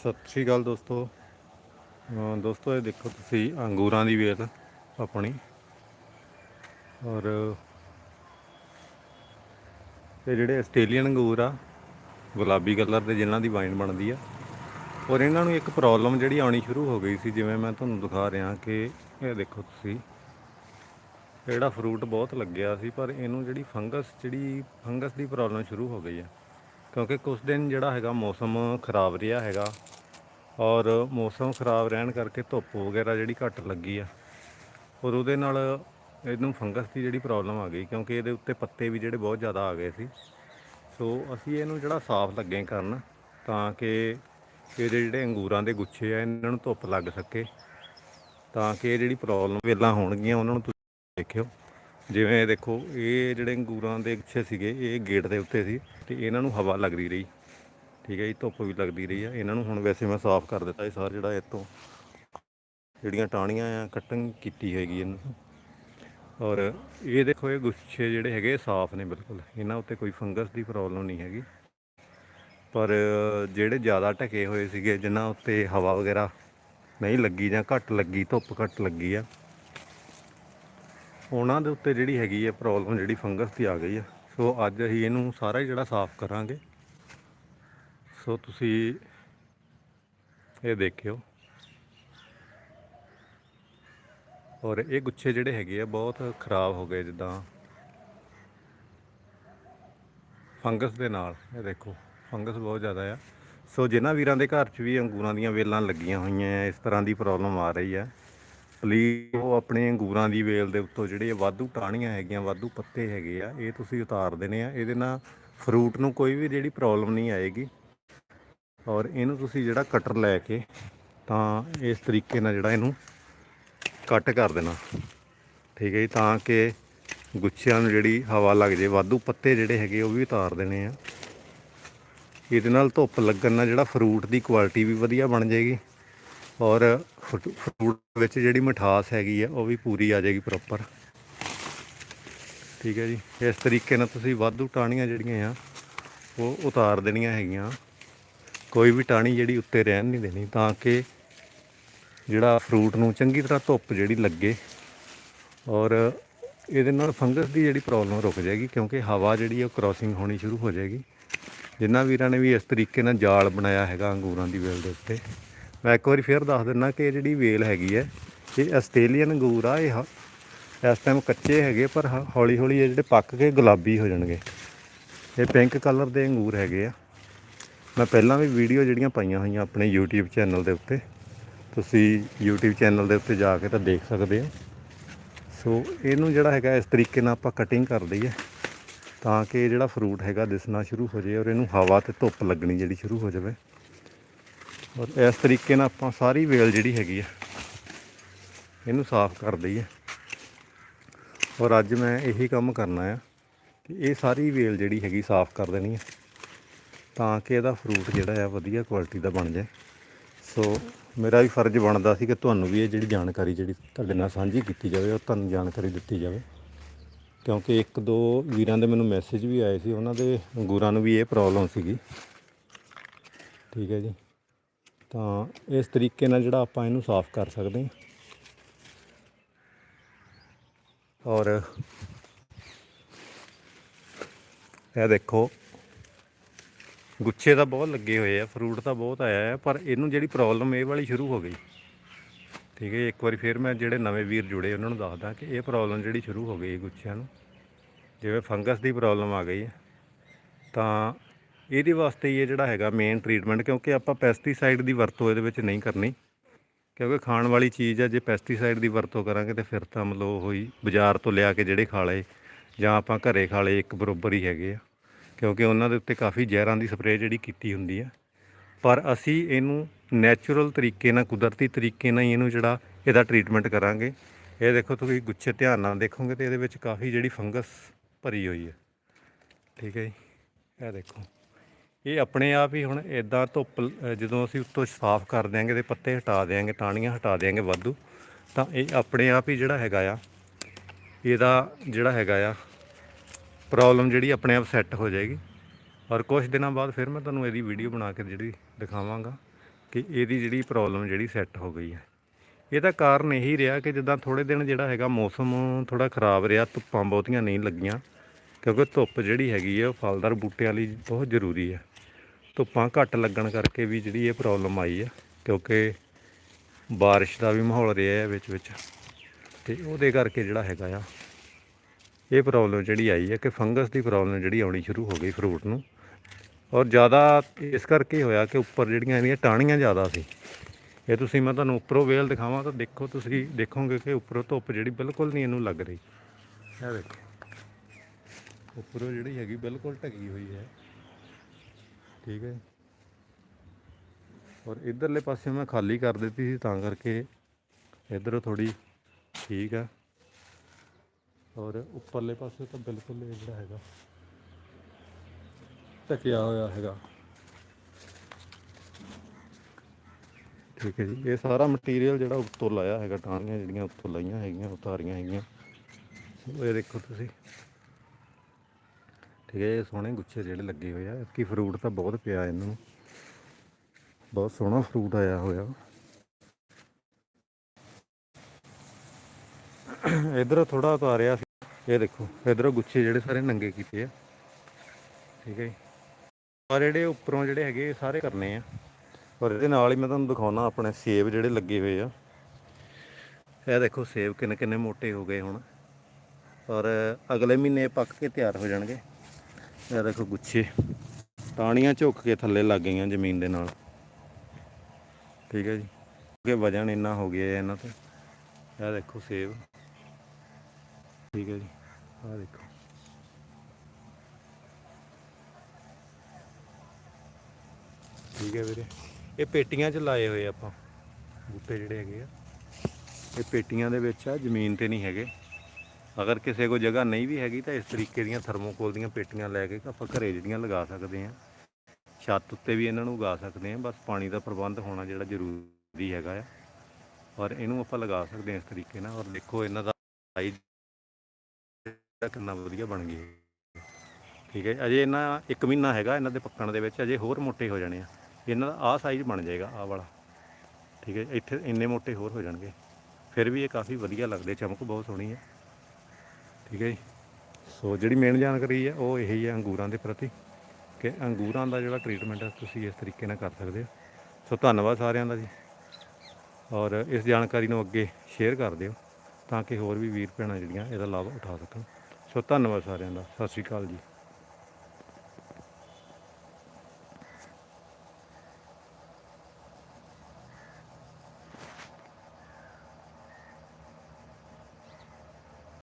ਸਤਿ ਸ਼੍ਰੀ ਅਕਾਲ ਦੋਸਤੋ। ਦੋਸਤੋ, ਇਹ ਦੇਖੋ ਤੁਸੀਂ ਅੰਗੂਰਾਂ ਦੀ ਵੇਲ ਆਪਣੀ। ਔਰ ਇਹ ਜਿਹੜੇ ਆਸਟ੍ਰੇਲੀਅਨ ਅੰਗੂਰ ਆ, ਗੁਲਾਬੀ ਕਲਰ ਦੇ ਜਿਨ੍ਹਾਂ ਦੀ ਵਾਈਨ ਬਣਦੀ ਆ। ਔਰ ਇਹਨਾਂ ਨੂੰ ਇੱਕ ਪ੍ਰੋਬਲਮ ਜਿਹੜੀ ਆਉਣੀ ਸ਼ੁਰੂ ਹੋ ਗਈ ਸੀ, ਜਿਵੇਂ ਮੈਂ ਤੁਹਾਨੂੰ ਦਿਖਾ ਰਿਹਾ ਕਿ ਇਹ ਦੇਖੋ ਤੁਸੀਂ। ਜਿਹੜਾ ਫਰੂਟ ਬਹੁਤ ਲੱਗਿਆ ਸੀ, ਪਰ ਇਹਨੂੰ ਜਿਹੜੀ ਫੰਗਸ ਜਿਹੜੀ ਫੰਗਸ ਦੀ ਪ੍ਰੋਬਲਮ ਸ਼ੁਰੂ ਹੋ ਗਈ ਆ। ਕਿਉਂਕਿ ਕੁਝ ਦਿਨ ਜਿਹੜਾ ਹੈਗਾ ਮੌਸਮ ਖਰਾਬ ਰਿਹਾ ਹੈਗਾ ਔਰ ਮੌਸਮ ਖਰਾਬ ਰਹਿਣ ਕਰਕੇ ਧੁੱਪ ਵਗੈਰਾ ਜਿਹੜੀ ਘੱਟ ਲੱਗੀ ਆ। ਔਰ ਉਹਦੇ ਨਾਲ ਇਹਨੂੰ ਫੰਗਸ ਦੀ ਜਿਹੜੀ ਪ੍ਰੋਬਲਮ ਆ ਗਈ, ਕਿਉਂਕਿ ਇਹਦੇ ਉੱਤੇ ਪੱਤੇ ਵੀ ਜਿਹੜੇ ਬਹੁਤ ਜ਼ਿਆਦਾ ਆ ਗਏ ਸੀ। ਸੋ ਅਸੀਂ ਇਹਨੂੰ ਜਿਹੜਾ ਸਾਫ਼ ਲੱਗੇ ਕਰਨ ਤਾਂ ਕਿ ਇਹਦੇ ਜਿਹੜੇ ਅੰਗੂਰਾਂ ਦੇ ਗੁੱਛੇ ਆ, ਇਹਨਾਂ ਨੂੰ ਧੁੱਪ ਲੱਗ ਸਕੇ। ਤਾਂ ਕਿ ਇਹ ਜਿਹੜੀ ਪ੍ਰੋਬਲਮ ਵੇਲਾਂ ਹੋਣਗੀਆਂ, ਉਹਨਾਂ ਨੂੰ ਤੁਸੀਂ ਦੇਖਿਓ। ਜਿਵੇਂ ਦੇਖੋ, ਇਹ ਜਿਹੜੇ ਅੰਗੂਰਾਂ ਦੇ ਗੁੱਛੇ ਸੀਗੇ, ਇਹ ਗੇਟ ਦੇ ਉੱਤੇ ਸੀ ਤੇ ਇਹਨਾਂ ਨੂੰ ਹਵਾ ਲੱਗਦੀ ਰਹੀ। ਠੀਕ ਹੈ ਜੀ, ਧੁੱਪ ਵੀ ਲੱਗਦੀ ਰਹੀ ਆ। ਇਹਨਾਂ ਨੂੰ ਹੁਣ ਵੈਸੇ ਮੈਂ ਸਾਫ਼ ਕਰ ਦਿੱਤਾ ਇਹ ਸਾਰ ਜਿਹੜਾ ਇੱਥੋਂ ਜਿਹੜੀਆਂ ਟਾਹਣੀਆਂ ਆ ਕਟਿੰਗ ਕੀਤੀ ਹੈਗੀ ਇਹਨੂੰ ਔਰ ਇਹ ਦੇਖੋ, ਇਹ ਗੁੱਛੇ ਜਿਹੜੇ ਹੈਗੇ ਸਾਫ਼ ਨੇ ਬਿਲਕੁਲ। ਇਹਨਾਂ ਉੱਤੇ ਕੋਈ ਫੰਗਸ ਦੀ ਪ੍ਰੋਬਲਮ ਨਹੀਂ ਹੈਗੀ। ਪਰ ਜਿਹੜੇ ਜ਼ਿਆਦਾ ਢਕੇ ਹੋਏ ਸੀਗੇ, ਜਿਨ੍ਹਾਂ ਉੱਤੇ ਹਵਾ ਵਗੈਰਾ ਨਹੀਂ ਲੱਗੀ ਜਾਂ ਘੱਟ ਲੱਗੀ, ਧੁੱਪ ਘੱਟ ਲੱਗੀ ਆ, ਉਹਨਾਂ ਦੇ ਉੱਤੇ ਜਿਹੜੀ ਹੈਗੀ ਆ ਪ੍ਰੋਬਲਮ ਜਿਹੜੀ ਫੰਗਸ ਦੀ ਆ ਗਈ ਆ। ਸੋ ਅੱਜ ਅਸੀਂ ਇਹਨੂੰ ਸਾਰਾ ਹੀ ਜਿਹੜਾ ਸਾਫ਼ ਕਰਾਂਗੇ। ਸੋ ਤੁਸੀਂ ਇਹ ਦੇਖਿਓ। ਔਰ ਇਹ ਗੁੱਛੇ ਜਿਹੜੇ ਹੈਗੇ ਆ, ਬਹੁਤ ਖਰਾਬ ਹੋ ਗਏ ਜਿੱਦਾਂ ਫੰਗਸ ਦੇ ਨਾਲ। ਇਹ ਦੇਖੋ, ਫੰਗਸ ਬਹੁਤ ਜ਼ਿਆਦਾ ਆ। ਸੋ ਜਿਨ੍ਹਾਂ ਵੀਰਾਂ ਦੇ ਘਰ 'ਚ ਵੀ ਅੰਗੂਰਾਂ ਦੀਆਂ ਵੇਲਾਂ ਲੱਗੀਆਂ ਹੋਈਆਂ ਇਸ ਤਰ੍ਹਾਂ ਦੀ ਪ੍ਰੋਬਲਮ ਆ ਰਹੀ ਹੈ ਪਲੀਜ਼ ਉਹ ਆਪਣੇ ਅੰਗੂਰਾਂ ਦੀ ਵੇਲ ਦੇ ਉੱਤੋਂ ਜਿਹੜੇ ਵਾਧੂ ਟਾਹਣੀਆਂ ਹੈਗੀਆਂ, ਵਾਧੂ ਪੱਤੇ ਹੈਗੇ ਆ, ਇਹ ਤੁਸੀਂ ਉਤਾਰ ਦੇਣੇ ਆ। ਇਹਦੇ ਨਾਲ ਫਰੂਟ ਨੂੰ ਕੋਈ ਵੀ ਜਿਹੜੀ ਪ੍ਰੋਬਲਮ ਨਹੀਂ ਆਏਗੀ। ਔਰ ਇਹਨੂੰ ਤੁਸੀਂ ਜਿਹੜਾ ਕਟਰ ਲੈ ਕੇ ਤਾਂ ਇਸ ਤਰੀਕੇ ਨਾਲ ਜਿਹੜਾ ਇਹਨੂੰ ਕੱਟ ਕਰ ਦੇਣਾ। ਠੀਕ ਹੈ ਜੀ, ਤਾਂ ਕਿ ਗੁੱਛਿਆਂ ਨੂੰ ਜਿਹੜੀ ਹਵਾ ਲੱਗ ਜੇ ਵਾਧੂ ਪੱਤੇ ਜਿਹੜੇ ਹੈਗੇ ਉਹ ਵੀ ਉਤਾਰ ਦੇਣੇ ਆ। ਇਹਦੇ ਨਾਲ ਧੁੱਪ ਲੱਗਣ ਨਾਲ ਜਿਹੜਾ ਫਰੂਟ ਦੀ ਕੁਆਲਿਟੀ ਵੀ ਵਧੀਆ ਬਣ ਜਾਏਗੀ ਔਰ ਫਰੂ- ਫਰੂਟ ਵਿੱਚ ਜਿਹੜੀ ਮਿਠਾਸ ਹੈਗੀ ਆ, ਉਹ ਵੀ ਪੂਰੀ ਆ ਜਾਏਗੀ ਪ੍ਰੋਪਰ ਠੀਕ ਹੈ ਜੀ, ਇਸ ਤਰੀਕੇ ਨਾਲ ਤੁਸੀਂ ਵਾਧੂ ਟਾਹਣੀਆਂ ਜਿਹੜੀਆਂ ਆ, ਉਹ ਉਤਾਰ ਦੇਣੀਆਂ ਹੈਗੀਆਂ। ਕੋਈ ਵੀ ਟਾਹਣੀ ਜਿਹੜੀ ਉੱਤੇ ਰਹਿਣ ਨਹੀਂ ਦੇਣੀ, ਤਾਂ ਕਿ ਜਿਹੜਾ ਫਰੂਟ ਨੂੰ ਚੰਗੀ ਤਰ੍ਹਾਂ ਧੁੱਪ ਜਿਹੜੀ ਲੱਗੇ ਔਰ ਇਹਦੇ ਨਾਲ ਫੰਗਸ ਦੀ ਜਿਹੜੀ ਪ੍ਰੋਬਲਮ ਰੁਕ ਜਾਏਗੀ, ਕਿਉਂਕਿ ਹਵਾ ਜਿਹੜੀ ਉਹ ਕ੍ਰਾਸਿੰਗ ਹੋਣੀ ਸ਼ੁਰੂ ਹੋ ਜਾਏਗੀ। ਜਿਨ੍ਹਾਂ ਵੀਰਾਂ ਨੇ ਵੀ ਇਸ ਤਰੀਕੇ ਨਾਲ ਜਾਲ ਬਣਾਇਆ ਹੈਗਾ ਅੰਗੂਰਾਂ ਦੀ ਵੇਲ ਦੇ ਉੱਤੇ। ਮੈਂ ਇੱਕ ਵਾਰੀ ਫੇਰ ਦੱਸ ਦਿੰਦਾ ਕਿ ਇਹ ਜਿਹੜੀ ਵੇਲ ਹੈਗੀ ਹੈ ਇਹ ਆਸਟ੍ਰੇਲੀਅਨ ਅੰਗੂਰ ਆ, ਇਹ ਹ- ਇਸ ਟਾਈਮ ਕੱਚੇ ਹੈਗੇ, ਪਰ ਹ- ਹੌਲੀ ਹੌਲੀ ਇਹ ਜਿਹੜੇ ਪੱਕ ਕੇ ਗੁਲਾਬੀ ਹੋ ਜਾਣਗੇ। ਇਹ ਪਿੰਕ ਕਲਰ ਦੇ ਅੰਗੂਰ ਹੈਗੇ ਆ। ਮੈਂ ਪਹਿਲਾਂ ਵੀ ਵੀਡੀਓ ਜਿਹੜੀਆਂ ਪਾਈਆਂ ਹੋਈਆਂ ਆਪਣੇ YouTube ਚੈਨਲ ਦੇ ਉੱਤੇ, ਤੁਸੀਂ YouTube ਚੈਨਲ ਦੇ ਉੱਤੇ ਜਾ ਕੇ ਤਾਂ ਦੇਖ ਸਕਦੇ ਹੋ। ਸੋ ਇਹਨੂੰ ਜਿਹੜਾ ਹੈਗਾ ਇਸ ਤਰੀਕੇ ਨਾਲ ਆਪਾਂ ਕਟਿੰਗ ਕਰ ਦਈਏ ਤਾਂ ਕਿ ਜਿਹੜਾ ਫਰੂਟ ਹੈਗਾ ਦਿਸਣਾ ਸ਼ੁਰੂ ਹੋ ਜਾਏ ਔਰ ਇਹਨੂੰ ਹਵਾ ਤੇ ਧੁੱਪ ਲੱਗਣੀ ਜਿਹੜੀ ਸ਼ੁਰੂ ਹੋ ਜਾਵੇ। ਔਰ ਇਸ ਤਰੀਕੇ ਨਾਲ ਆਪਾਂ ਸਾਰੀ ਵੇਲ ਜਿਹੜੀ ਹੈਗੀ ਆ, ਇਹਨੂੰ ਸਾਫ਼ ਕਰ ਦਈਏ। ਔਰ ਅੱਜ ਮੈਂ ਇਹੀ ਕੰਮ ਕਰਨਾ ਆ ਕਿ ਇਹ ਸਾਰੀ ਵੇਲ ਜਿਹੜੀ ਹੈਗੀ ਸਾਫ਼ ਕਰ ਦੇਣੀ ਹੈ ਤਾਂ ਕਿ ਇਹਦਾ ਫਰੂਟ ਜਿਹੜਾ ਆ ਵਧੀਆ ਕੁਆਲਿਟੀ ਦਾ ਬਣ ਜਾਏ। ਸੋ ਮੇਰਾ ਵੀ ਫਰਜ਼ ਬਣਦਾ ਸੀ ਕਿ ਤੁਹਾਨੂੰ ਵੀ ਇਹ ਜਿਹੜੀ ਜਾਣਕਾਰੀ ਜਿਹੜੀ ਤੁਹਾਡੇ ਨਾਲ ਸਾਂਝੀ ਕੀਤੀ ਜਾਵੇ, ਉਹ ਤੁਹਾਨੂੰ ਜਾਣਕਾਰੀ ਦਿੱਤੀ ਜਾਵੇ। ਕਿਉਂਕਿ ਇੱਕ ਦੋ ਵੀਰਾਂ ਦੇ ਮੈਨੂੰ ਮੈਸੇਜ ਵੀ ਆਏ ਸੀ, ਉਹਨਾਂ ਦੇ ਗੁਰਾਂ ਨੂੰ ਵੀ ਇਹ ਪ੍ਰੋਬਲਮ ਸੀਗੀ। ਠੀਕ ਹੈ ਜੀ। ਤਾਂ ਇਸ ਤਰੀਕੇ ਨਾਲ ਜਿਹੜਾ ਆਪਾਂ ਇਹਨੂੰ ਸਾਫ਼ ਕਰ ਸਕਦੇ ਹਾਂ। ਔਰ ਇਹ ਦੇਖੋ ਗੁੱਛੇ ਤਾਂ ਬਹੁਤ ਲੱਗੇ ਹੋਏ ਆ ਫਰੂਟ ਤਾਂ ਬਹੁਤ ਆਇਆ ਹੈ ਪਰ ਇਹਨੂੰ ਜਿਹੜੀ ਪ੍ਰੋਬਲਮ ਇਹ ਵਾਲੀ ਸ਼ੁਰੂ ਹੋ ਗਈ। ਠੀਕ ਹੈ, ਇੱਕ ਵਾਰੀ ਫਿਰ ਮੈਂ ਜਿਹੜੇ ਨਵੇਂ ਵੀਰ ਜੁੜੇ, ਉਹਨਾਂ ਨੂੰ ਦੱਸਦਾ ਕਿ ਇਹ ਪ੍ਰੋਬਲਮ ਜਿਹੜੀ ਸ਼ੁਰੂ ਹੋ ਗਈ ਗੁੱਛਿਆਂ ਨੂੰ। ਜਿਵੇਂ ਫੰਗਸ ਦੀ ਪ੍ਰੋਬਲਮ ਆ ਗਈ ਹੈ ਤਾਂ ਇਹਦੇ ਵਾਸਤੇ ਹੀ ਇਹ ਜਿਹੜਾ ਹੈਗਾ ਮੇਨ ਟ੍ਰੀਟਮੈਂਟ ਕਿਉਂਕਿ ਆਪਾਂ ਪੈਸਟੀਸਾਈਡ ਦੀ ਵਰਤੋਂ ਇਹਦੇ ਵਿੱਚ ਨਹੀਂ ਕਰਨੀ। ਕਿਉਂਕਿ ਖਾਣ ਵਾਲੀ ਚੀਜ਼ ਹੈ ਜੇ ਪੈਸਟੀਸਾਈਡ ਦੀ ਵਰਤੋਂ ਕਰਾਂਗੇ ਤੇ ਫਿਰ ਤਾਂ ਮਤਲਬ ਹੋਈ ਬਾਜ਼ਾਰ ਤੋਂ ਲਿਆ ਕੇ ਜਿਹੜੇ ਖਾ ਲਏ, ਜਾਂ ਆਪਾਂ ਘਰੇ ਖਾ ਲਏ, ਇੱਕ ਬਰੋਬਰ ਹੀ ਹੈਗੇ ਆ। ਕਿਉਂਕਿ ਉਹਨਾਂ ਦੇ ਉੱਤੇ ਕਾਫੀ ਜ਼ਹਿਰਾਂ ਦੀ ਸਪਰੇਅ ਜਿਹੜੀ ਕੀਤੀ ਹੁੰਦੀ ਆ। ਪਰ ਅਸੀਂ ਇਹਨੂੰ ਨੈਚੁਰਲ ਤਰੀਕੇ ਨਾਲ, ਕੁਦਰਤੀ ਤਰੀਕੇ ਨਾਲ ਹੀ ਇਹਨੂੰ ਜਿਹੜਾ ਇਹਦਾ ਟ੍ਰੀਟਮੈਂਟ ਕਰਾਂਗੇ। ਇਹ ਦੇਖੋ ਤੁਸੀਂ ਗੁੱਛੇ ਧਿਆਨ ਨਾਲ ਦੇਖੋਗੇ ਤੇ ਇਹਦੇ ਵਿੱਚ ਕਾਫੀ ਜਿਹੜੀ ਫੰਗਸ ਭਰੀ ਹੋਈ ਹੈ ਠੀਕ ਹੈ ਜੀ? ਇਹ ਦੇਖੋ। ਇਹ ਆਪਣੇ ਆਪ ਹੀ ਹੁਣ ਇਦਾਂ ਧੁੱਪ, ਜਦੋਂ ਅਸੀਂ ਉੱਤੋਂ ਸਾਫ਼ ਕਰ ਦਿਆਂਗੇ ਤੇ ਪੱਤੇ ਹਟਾ ਦਿਆਂਗੇ, ਟਾਹਣੀਆਂ ਹਟਾ ਦਿਆਂਗੇ ਵਾਧੂ, ਤਾਂ ਇਹ ਆਪਣੇ ਆਪ ਹੀ ਜਿਹੜਾ ਹੈਗਾ ਆ, ਇਹਦਾ ਜਿਹੜਾ ਹੈਗਾ ਆ ਪ੍ਰੋਬਲਮ ਜਿਹੜੀ ਆਪਣੇ ਆਪ ਸੈੱਟ ਹੋ ਜਾਏਗੀ। ਔਰ ਕੁਝ ਦਿਨਾਂ ਬਾਅਦ ਫਿਰ ਮੈਂ ਤੁਹਾਨੂੰ ਇਹਦੀ ਵੀਡੀਓ ਬਣਾ ਕੇ ਜਿਹੜੀ ਦਿਖਾਵਾਂਗਾ ਕਿ ਇਹਦੀ ਜਿਹੜੀ ਪ੍ਰੋਬਲਮ ਜਿਹੜੀ ਸੈੱਟ ਹੋ ਗਈ ਹੈ। ਇਹਦਾ ਕਾਰਨ ਇਹੀ ਰਿਹਾ ਕਿ ਜਿੱਦਾਂ ਥੋੜੇ ਦਿਨ ਜਿਹੜਾ ਹੈਗਾ ਮੌਸਮ ਥੋੜਾ ਖਰਾਬ ਰਿਹਾ, ਧੁੱਪਾਂ ਬਹੁਤੀਆਂ ਨਹੀਂ ਲੱਗੀਆਂ, ਕਿਉਂਕਿ ਧੁੱਪ ਜਿਹੜੀ ਹੈਗੀ ਹੈ ਉਹ ਫਲਦਾਰ ਬੂਟਿਆਂ ਲਈ ਬਹੁਤ ਜ਼ਰੂਰੀ ਹੈ ਧੁੱਪਾਂ ਘੱਟ ਲੱਗਣ ਕਰਕੇ ਵੀ ਜਿਹੜੀ ਇਹ ਪ੍ਰੋਬਲਮ ਆਈ ਹੈ ਕਿਉਂਕਿ ਬਾਰਿਸ਼ ਦਾ ਵੀ ਮਾਹੌਲ ਰਿਹਾ ਹੈ ਵਿੱਚ ਵਿੱਚ। ਤੇ ਉਹਦੇ ਕਰਕੇ ਜਿਹੜਾ ਹੈਗਾ ਆ ਇਹ ਪ੍ਰੋਬਲਮ ਜਿਹੜੀ ਆਈ ਹੈ ਕਿ ਫੰਗਸ ਦੀ ਪ੍ਰੋਬਲਮ ਜਿਹੜੀ ਆਉਣੀ ਸ਼ੁਰੂ ਹੋ ਗਈ ਫਰੂਟ ਨੂੰ। ਔਰ ਜ਼ਿਆਦਾ ਇਸ ਕਰਕੇ ਹੋਇਆ ਕਿ ਉੱਪਰ ਜਿਹੜੀਆਂ ਇਹਦੀਆਂ ਟਾਹਣੀਆਂ ਜ਼ਿਆਦਾ ਸੀ। ਇਹ ਤੁਸੀਂ ਮੈਂ ਤੁਹਾਨੂੰ ਉੱਪਰੋਂ ਵੇਲ ਦਿਖਾਵਾਂ ਤਾਂ ਦੇਖੋ ਤੁਸੀਂ, ਦੇਖੋਗੇ ਕਿ ਉੱਪਰੋਂ ਧੁੱਪ ਜਿਹੜੀ ਬਿਲਕੁਲ ਨਹੀਂ ਇਹਨੂੰ ਲੱਗ ਰਹੀ। ਇਹ ਦੇਖੋ। ਉੱਪਰੋਂ ਜਿਹੜੀ ਹੈਗੀ ਬਿਲਕੁਲ ਢਕੀ ਹੋਈ ਹੈ। ਠੀਕ ਹੈ। ਔਰ ਇਧਰਲੇ ਪਾਸੇ ਮੈਂ ਖਾਲੀ ਕਰ ਦਿੱਤੀ ਸੀ ਤਾਂ ਕਰਕੇ ਇਧਰੋਂ ਥੋੜੀ ਠੀਕ ਆ। ਔਰ ਉੱਪਰਲੇ ਪਾਸੇ ਤਾਂ ਬਿਲਕੁਲ ਇਹ ਜਿਹੜਾ ਹੈਗਾ, ਢਕਿਆ ਹੋਇਆ ਹੈਗਾ। ਠੀਕ ਹੈ ਜੀ, ਇਹ ਸਾਰਾ ਮਟੀਰੀਅਲ ਜਿਹੜਾ ਉੱਤੋਂ ਲਾਇਆ ਹੈਗਾ, ਟਾਹਣੀਆਂ ਜਿਹੜੀਆਂ ਉੱਤੋਂ ਲਾਈਆਂ ਹੈਗੀਆਂ, ਉਤਾਰੀਆਂ ਹੈਗੀਆਂ। ਸੋ ਇਹ ਦੇਖੋ ਤੁਸੀਂ। ਠੀਕ ਹੈ, ਇਹ ਸੋਹਣੇ ਗੁੱਛੇ ਜਿਹੜੇ ਲੱਗੇ ਹੋਏ ਆ। ਕਿ ਫਰੂਟ ਤਾਂ ਬਹੁਤ ਪਿਆ ਇਹਨਾਂ ਨੂੰ। ਬਹੁਤ ਸੋਹਣਾ ਫਰੂਟ ਆਇਆ ਹੋਇਆ। ਇਧਰ ਥੋੜਾ ਉਤਾਰਿਆ ਸੀ। ਇਹ ਦੇਖੋ, ਇਧਰੋਂ ਗੁੱਛੇ ਜਿਹੜੇ ਸਾਰੇ ਨੰਗੇ ਕੀਤੇ ਆ। ਠੀਕ ਹੈ ਜੀ। ਔਰ ਜਿਹੜੇ ਉੱਪਰੋਂ ਜਿਹੜੇ ਹੈਗੇ, ਇਹ ਸਾਰੇ ਕਰਨੇ ਆ। ਔਰ ਇਹਦੇ ਨਾਲ ਹੀ ਮੈਂ ਤੁਹਾਨੂੰ ਦਿਖਾਉਣਾ ਆਪਣੇ ਸੇਬ ਜਿਹੜੇ ਲੱਗੇ ਹੋਏ ਆ। ਇਹ ਦੇਖੋ, ਸੇਬ ਕਿੰਨੇ ਕਿੰਨੇ ਮੋਟੇ ਹੋ ਗਏ ਹੁਣ। ਔਰ ਅਗਲੇ ਮਹੀਨੇ ਪੱਕ ਕੇ ਤਿਆਰ ਹੋ ਜਾਣਗੇ। ਇਹ ਦੇਖੋ ਗੁੱਛੇ। ਟਾਹਣੀਆਂ ਝੁੱਕ ਕੇ ਥੱਲੇ ਲੱਗ ਗਈਆਂ ਜ਼ਮੀਨ ਦੇ ਨਾਲ। ਠੀਕ ਹੈ ਜੀ। ਕਿ ਵਜਨ ਇੰਨਾ ਹੋ ਗਿਆ ਇਹਨਾਂ ਤੇ। ਇਹ ਦੇਖੋ ਸੇਬ। ਠੀਕ ਹੈ ਜੀ। ਆਹ ਦੇਖੋ। ਠੀਕ ਹੈ ਵੀਰੇ। ਇਹ ਪੇਟੀਆਂ 'ਚ ਲਾਏ ਹੋਏ ਆਪਾਂ। ਬੂਟੇ ਜਿਹੜੇ ਹੈਗੇ ਆ। ਇਹ ਪੇਟੀਆਂ ਦੇ ਵਿੱਚ ਆ, ਜ਼ਮੀਨ ਤੇ ਨਹੀਂ ਹੈਗੇ। ਅਗਰ ਕਿਸੇ ਕੋ ਜਗ੍ਹਾ ਨਹੀਂ ਵੀ ਹੈਗੀ ਤਾਂ ਇਸ ਤਰੀਕੇ ਦੀਆਂ ਥਰਮੋਕੋਲ ਦੀਆਂ ਪੇਟੀਆਂ ਲੈ ਕੇ ਆਪਾਂ ਘਰੇ ਜਿਹੜੀਆਂ ਲਗਾ ਸਕਦੇ ਆ ਛੱਤ ਉੱਤੇ ਵੀ ਇਹਨਾਂ ਨੂੰ ਉਗਾ ਸਕਦੇ ਆ ਬਸ ਪਾਣੀ ਦਾ ਪ੍ਰਬੰਧ ਹੋਣਾ ਜਿਹੜਾ ਜ਼ਰੂਰੀ ਹੈਗਾ ਆ। ਔਰ ਇਹਨੂੰ ਆਪਾਂ ਲਗਾ ਸਕਦੇ ਆ ਇਸ ਤਰੀਕੇ ਨਾਲ। ਔਰ ਦੇਖੋ, ਇਹਨਾਂ ਦਾ ਸਾਈਜ਼ ਕਿੰਨਾ ਵਧੀਆ ਬਣ ਗਈ। ਠੀਕ ਹੈ, ਅਜੇ ਇਹਨਾਂ ਇੱਕ ਮਹੀਨਾ ਹੈਗਾ ਇਹਨਾਂ ਦੇ ਪੱਕਣ ਦੇ ਵਿੱਚ, ਅਜੇ ਹੋਰ ਮੋਟੇ ਹੋ ਜਾਣੇ ਆ। ਇਹਨਾਂ ਦਾ ਆਹ ਸਾਈਜ਼ ਬਣ ਜਾਏਗਾ, ਆਹ ਵਾਲਾ। ਠੀਕ ਹੈ, ਇੱਥੇ ਇੰਨੇ ਮੋਟੇ ਹੋਰ ਹੋ ਜਾਣਗੇ। ਫਿਰ ਵੀ ਇਹ ਕਾਫੀ ਵਧੀਆ ਲੱਗਦੇ, ਚਮਕ ਬਹੁਤ ਸੋਹਣੀ ਹੈ। ਠੀਕ ਹੈ ਜੀ। ਸੋ ਜਿਹੜੀ ਮੇਨ ਜਾਣਕਾਰੀ ਹੈ, ਉਹ ਇਹੀ ਹੈ ਅੰਗੂਰਾਂ ਦੇ ਪ੍ਰਤੀ ਕਿ ਅੰਗੂਰਾਂ ਦਾ ਜਿਹੜਾ ਟ੍ਰੀਟਮੈਂਟ ਹੈ, ਤੁਸੀਂ ਇਸ ਤਰੀਕੇ ਨਾਲ ਕਰ ਸਕਦੇ ਹੋ। ਸੋ ਧੰਨਵਾਦ ਸਾਰਿਆਂ ਦਾ ਜੀ। ਔਰ ਇਸ ਜਾਣਕਾਰੀ ਨੂੰ ਅੱਗੇ ਸ਼ੇਅਰ ਕਰ ਦਿਓ, ਤਾਂ ਕਿ ਹੋਰ ਵੀ ਵੀਰ ਭੈਣਾਂ ਜਿਹੜੀਆਂ, ਇਹਦਾ ਲਾਭ ਉਠਾ ਸਕਣ। ਸੋ ਧੰਨਵਾਦ ਸਾਰਿਆਂ ਦਾ। ਸਤਿ ਸ਼੍ਰੀ ਅਕਾਲ ਜੀ।